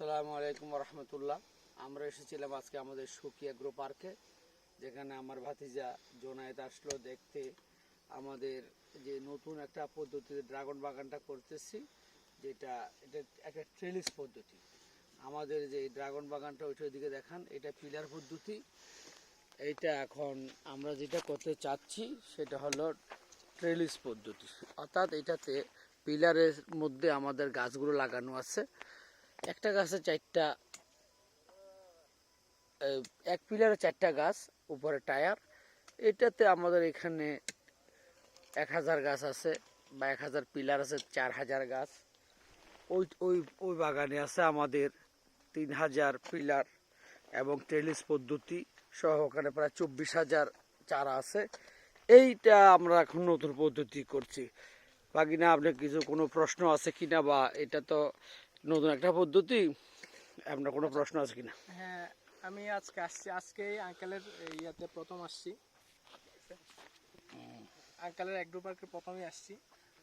আসসালামু আলাইকুম রহমতুল্লাহ। আমরা এসেছিলাম আজকে আমাদের সুকি অ্যাগ্রো পার্কে, যেখানে আমার ভাতিজা জোনায়েত আসলো দেখতে। আমাদের যে নতুন একটা পদ্ধতিতে ড্রাগন বাগানটা করতেছি, যেটা এটা একটা ট্রেলিস পদ্ধতি। আমাদের যে ড্রাগন বাগানটা ওইটার দিকে দেখান, এটা পিলার পদ্ধতি। এইটা এখন আমরা যেটা করতে চাচ্ছি, সেটা হলো ট্রেলিস পদ্ধতি। অর্থাৎ এটাতে পিলারের মধ্যে আমাদের গাছগুলো লাগানো আছে। একটা গাছে চারটা এক পিলারে চারটা গাছ, উপরে টায়ার। এটাতে আমাদের এখানে এক হাজার গাছ আছে বা এক হাজার পিলার আছে, চার হাজার গাছ। ওই ওই ওই বাগানে আছে আমাদের তিন হাজার পিলার এবং টেলিস পদ্ধতি সহ ওখানে প্রায় চব্বিশ হাজার চারা আছে। এইটা আমরা এখন নতুন পদ্ধতি করছি। বাকি না আপনার কিছু কোনো প্রশ্ন আছে কিনা বা এটা তো নতুন একটা পদ্ধতি আপনার কোনো প্রশ্ন আছে কিনা? হ্যাঁ আমি আজকে আসছি। আজকে আঙ্কেলের ইয়াতে প্রথম আসছি। আঙ্কেলের অ্যাগ্রো পার্কে প্রথমে আসছি।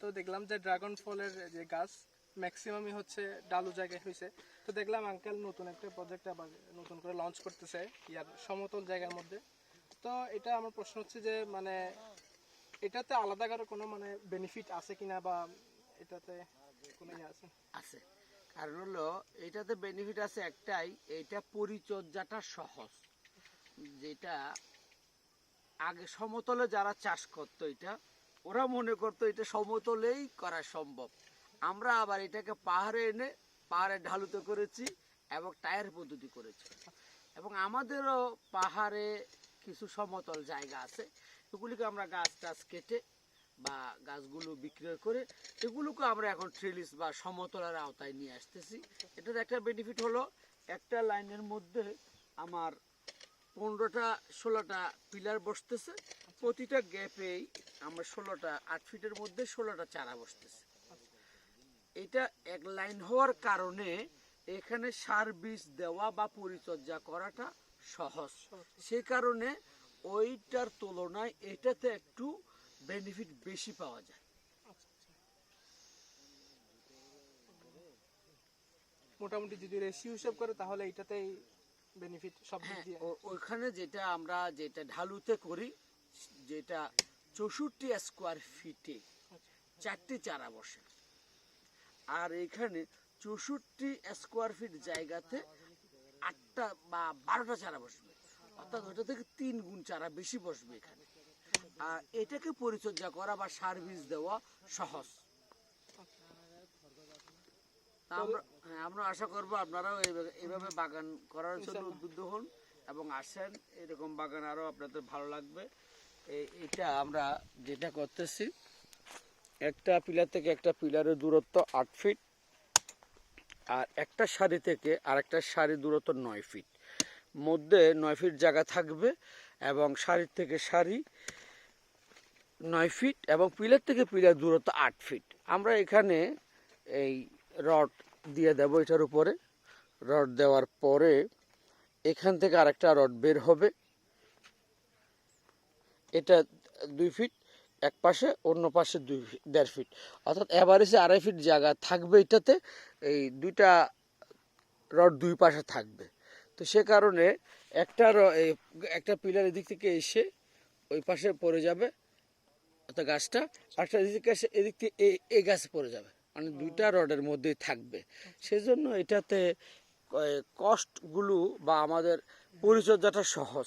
তো দেখলাম যে ড্রাগন ফলের যে গাছ ম্যাক্সিমামই হচ্ছে ডালু জায়গায় হয়েছে তো দেখলাম আঙ্কেল নতুন একটা প্রজেক্ট আবার নতুন করে লঞ্চ করতেছে ইয়ার সমতল জায়গার মধ্যে। তো এটা আমার প্রশ্ন হচ্ছে যে মানে এটাতে আলাদা করে কোনো মানে বেনিফিট আছে কিনা বা এটাতে কোনো ইয়ে আছে? আছে। কারণ হলো, এটাতে বেনিফিট আছে একটাই, এটা পরিচর্যাটা সহজ। যেটা আগে সমতলে যারা চাষ করতো এটা, ওরা মনে করতো এটা সমতলেই করা সম্ভব। আমরা আবার এটাকে পাহাড়ে এনে পাহাড়ে ঢালুতে করেছি এবং টায়ার পদ্ধতি করেছি। এবং আমাদেরও পাহাড়ে কিছু সমতল জায়গা আছে, এগুলিকে আমরা গাছ টাছ কেটে বা গাছগুলো বিক্রয় করে এগুলোকে আমরা এখন ট্রেলিস বা সমতলার আওতায় নিয়ে আসতেছি। এটার একটা বেনিফিট হলো একটা লাইনের মধ্যে আমার পনেরোটা ষোলোটা পিলার বসতেছে। প্রতিটা গ্যাপেই আমার ষোলোটা আট ফিটের মধ্যে ষোলোটা চারা বসতেছে। এটা এক লাইন হওয়ার কারণে এখানে সার বীজ দেওয়া বা পরিচর্যা করাটা সহজ। সে কারণে ওইটার তুলনায় এটাতে একটু বেনিফিট বেশি পাওয়া যায়। মোটামুটি যদি রেশিও হিসাব করে তাহলে এটাতেই বেনিফিট সব হ্যাঁ ওইখানে যেটা আমরা যেটা ঢালুতে করি যেটা চৌষট্টি স্কোয়ার ফিটে চারটি চারা বসে। আর এখানে চৌষট্টি স্কোয়ার ফিট জায়গাতে আটটা বা বারোটা চারা বসবে। অর্থাৎ ওইটা থেকে তিন গুণ চারা বেশি বসবে এখানে। এটাকে পরিচর্যা করা বা সার বীজ দেওয়া সহজ। আমরা হ্যাঁ আমরা আশা করব আপনারাও এইভাবে- এইভাবে বাগান করার জন্য উদ্বুদ্ধ হন এবং আসেন। এরকম বাগান আরও আপনাদের ভালো লাগবে। এটা আমরা যেটা করতেছি একটা পিলার থেকে একটা পিলারের দূরত্ব আট ফিট আর একটা সারি থেকে আরেকটা সারি দূরত্ব নয় ফিট মধ্যে নয় ফিট জায়গা থাকবে এবং সারির থেকে সারি নয় ফিট এবং পিলার থেকে পিলার দূরত্ব আট ফিট আমরা এখানে এই রড দিয়ে দেব এটার উপরে। রড দেওয়ার পরে এখান থেকে আরেকটা রড বের হবে। এটা দুই ফিট এক পাশে, অন্য পাশে দুই দেড় ফিট অর্থাৎ অ্যাভারেজে আড়াই ফিট জায়গা থাকবে এটাতে। এই দুইটা রড দুই পাশে থাকবে। তো সে কারণে একটা একটা পিলার এদিক থেকে এসে ওই পাশে পড়ে যাবে। অর্থাৎ গাছটা আরেকটা এদিক এদিক থেকে এই- গাছে পড়ে যাবে। মানে দুইটা রডের মধ্যেই থাকবে। সেজন্য এটাতে কস্টগুলো বা আমাদের পরিচর্যাটা সহজ।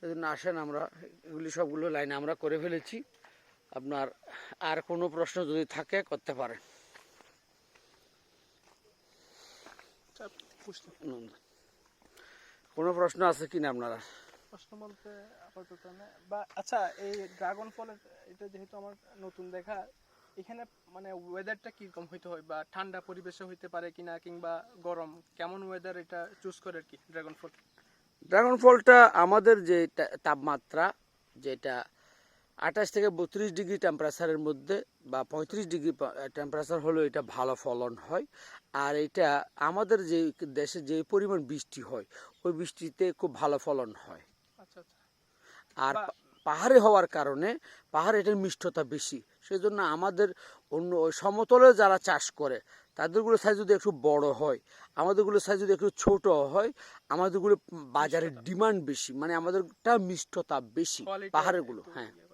সেজন্য আসেন আমরা এগুলি সবগুলো লাইন আমরা করে ফেলেছি। আপনার আর কোনো প্রশ্ন যদি থাকে করতে পারেন। আচ্ছা। কোনো প্রশ্ন আছে কিনা আপনারা? প্রশ্ন বলতে আপাতত না। বা আচ্ছা এই ড্রাগন ফলের এটা যেহেতু আমার নতুন দেখা, এখানে মানে ওয়েদারটা কীরকম হইতে হয়? বা, ঠান্ডা পরিবেশে হইতে পারে কিনা কিংবা গরম, কেমন ওয়েদার এটা চুজ করে আর কি ড্রাগন ফল ড্রাগন ফলটা আমাদের যে তাপমাত্রা, যেটা আঠাশ থেকে বত্রিশ ডিগ্রি টেম্পারেচারের মধ্যে বা পঁয়ত্রিশ ডিগ্রি টেম্পারেচার হলেও এটা ভালো ফলন হয়। আর এটা আমাদের যে দেশে যে পরিমাণ বৃষ্টি হয়, ওই বৃষ্টিতে খুব ভালো ফলন হয়। আর পাহাড়ে হওয়ার কারণে পাহাড়ে এটার মিষ্টতা বেশি। সেজন্য আমাদের অন্য সমতলে যারা চাষ করে তাদেরগুলো সাইজ যদি একটু বড় হয় আমাদেরগুলো সাইজ যদি একটু ছোট হয় আমাদেরগুলো বাজারে ডিমান্ড বেশি মানে আমাদেরটা মিষ্টতা বেশি Quality পাহাড়েরগুলো হ্যাঁ। ইয়ে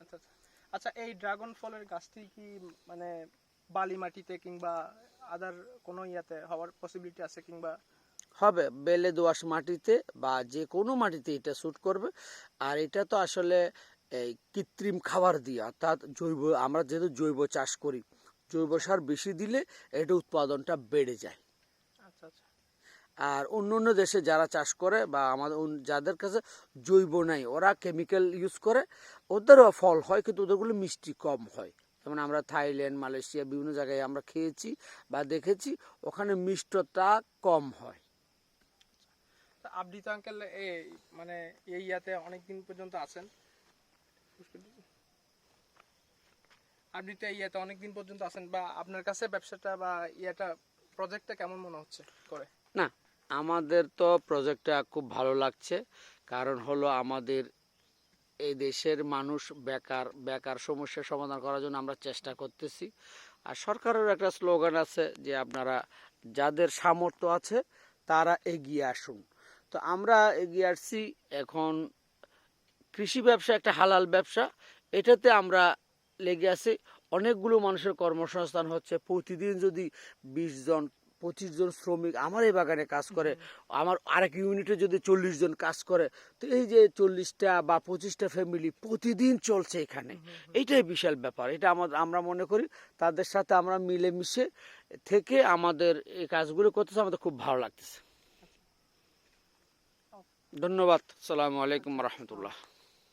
আচ্ছা আচ্ছা। আচ্ছা এই ড্রাগন ফলের গাছটি কি মানে বালি মাটিতে কিংবা আদার কোনো ইয়াতে হওয়ার পসিবিলিটি আছে কিংবা হবে বেলে দোআঁশ মাটিতে বা যে কোনো মাটিতে এটা শ্যুট করবে। আর এটা তো আসলে এই কৃত্রিম খাবার দিয়ে অর্থাৎ জৈব আমরা যেহেতু জৈব চাষ করি জৈব সার বেশি দিলে এটা উৎপাদনটা বেড়ে যায়। আচ্ছা আচ্ছা। আর অন্য অন্য দেশে যারা চাষ করে বা আমাদের যাদের কাছে জৈব নাই ওরা কেমিক্যাল ইউজ করে ওদেরও ফল হয় কিন্তু ওদেরগুলো মিষ্টি কম হয়। যেমন আমরা থাইল্যান্ড মালয়েশিয়া বিভিন্ন জায়গায় আমরা খেয়েছি বা দেখেছি ওখানে মিষ্টতা কম হয়। তা আপনি তো আঙ্কেল এই মানে এই ইয়াতে অনেক দিন পর্যন্ত আছেন। আপনি তো ইয়াতে অনেক দিন পর্যন্ত আছেন, বা আপনার কাছে ব্যবসাটা বা ইয়াটা প্রজেক্টটা কেমন মনে হচ্ছে করে? না, আমাদের তো প্রজেক্টটা খুব ভালো লাগছে। কারণ হলো আমাদের এই দেশের মানুষ বেকার বেকার সমস্যার সমাধান করার জন্য আমরা চেষ্টা করতেছি। আর সরকারের একটা স্লোগান আছে যে আপনারা যাদের সামর্থ্য আছে, তারা এগিয়ে আসুন। তো আমরা এগিয়ে আসছি এখন কৃষি ব্যবসা একটা হালাল ব্যবসা। এটাতে আমরা লেগে আছি। অনেকগুলো মানুষের কর্মসংস্থান হচ্ছে। প্রতিদিন যদি বিশ জন পঁচিশ জন শ্রমিক আমার এই বাগানে কাজ করে আমার আরেক ইউনিটে যদি চল্লিশ জন কাজ করে তো এই যে চল্লিশটা বা পঁচিশটা ফ্যামিলি প্রতিদিন চলছে এখানে। এইটাই বিশাল ব্যাপার। এটা আমাদের আমরা মনে করি তাদের সাথে আমরা মিলেমিশে থেকে আমাদের এই কাজগুলো করতেছে। আমাদের খুব ভালো লাগতেছে। ধন্যবাদ। সালামু আলাইকুম রহমতুল্লাহ।